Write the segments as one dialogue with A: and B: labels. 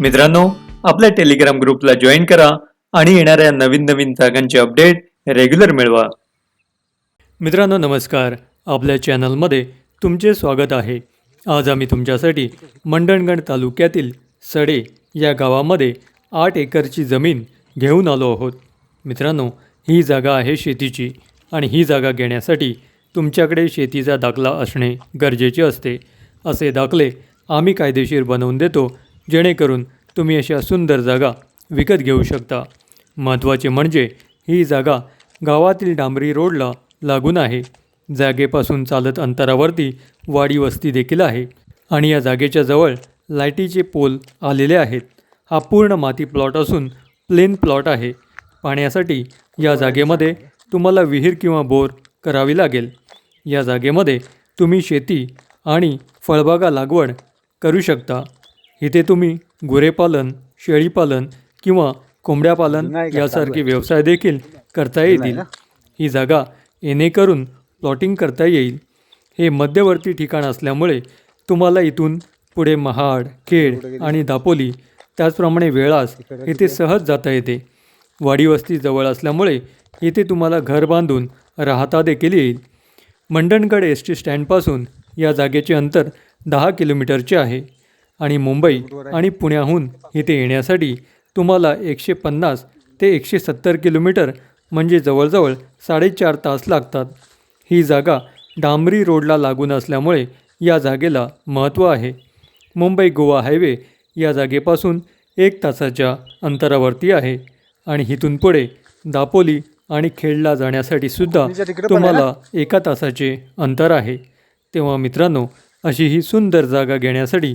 A: मित्रांनो आपल्या टेलिग्राम ग्रुपला जॉईन करा आणि येणाऱ्या नवीन नवीन जागांचे अपडेट रेग्युलर मिळवा. मित्रांनो नमस्कार. आपल्या चॅनलमध्ये तुमचे स्वागत आहे. आज आम्ही तुमच्यासाठी मंडणगड तालुक्यातील सडे या गावामध्ये आठ एकरची जमीन घेऊन आलो आहोत. मित्रांनो ही जागा आहे शेतीची आणि ही जागा घेण्यासाठी तुमच्याकडे शेतीचा दाखला असणे गरजेचे असते. असे दाखले आम्ही कायदेशीर बनवून देतो जेणेकरून तुम्ही अशा सुंदर जागा विकत घेऊ शकता. महत्त्वाचे म्हणजे ही जागा गावातील डांबरी रोडला लागून आहे. जागेपासून चालत अंतरावरती वाडी वस्ती देखील आहे आणि या जागेच्या जवळ लाईटीचे पोल आलेले आहेत. हा पूर्ण माती प्लॉट असून प्लेन प्लॉट आहे. पाण्यासाठी या जागेमध्ये तुम्हाला विहीर किंवा बोर करावी लागेल. या जागेमध्ये तुम्ही शेती आणि फळबागा लागवड करू शकता. इथे तुम्ही गुरेपालन शेळीपालन किंवा कोंबड्यापालन यासारखे व्यवसाय देखील करता येतील. ही जागा येणेकरून प्लॉटिंग करता येईल. हे मध्यवर्ती ठिकाण असल्यामुळे तुम्हाला इथून पुढे महाड खेड आणि दापोली त्याचप्रमाणे वेळास येथे सहज जाता येते. वाडी वस्ती जवळ असल्यामुळे येथे तुम्हाला घर बांधून राहता देखील येईल. मंडणगड एस टी स्टँडपासून या जागेचे अंतर दहा किलोमीटरचे आहे. आणि मुंबई आणि पुण्याहून इथे येण्यासाठी तुम्हाला एकशे पन्नास ते एकशे सत्तर किलोमीटर म्हणजे जवळजवळ साडेचार तास लागतात. ही जागा डांबरी रोडला लागून असल्यामुळे या जागेला महत्त्व आहे. मुंबई गोवा हायवे या जागेपासून एक तासाच्या अंतरावरती आहे आणि इथून पुढे दापोली आणि खेडला जाण्यासाठी सुद्धा तुम्हाला एका तासाचे अंतर आहे. तेव्हा मित्रांनो अशी ही सुंदर जागा घेण्यासाठी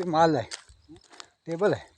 B: माल आहे. टेबल आहे.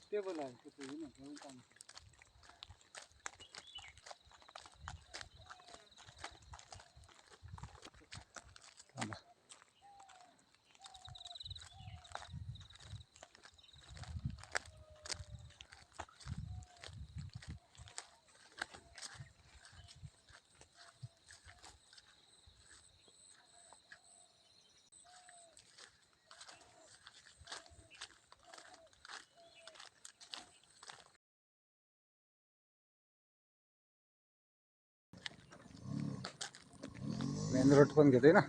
B: मेन रोड पण घेतोय ना.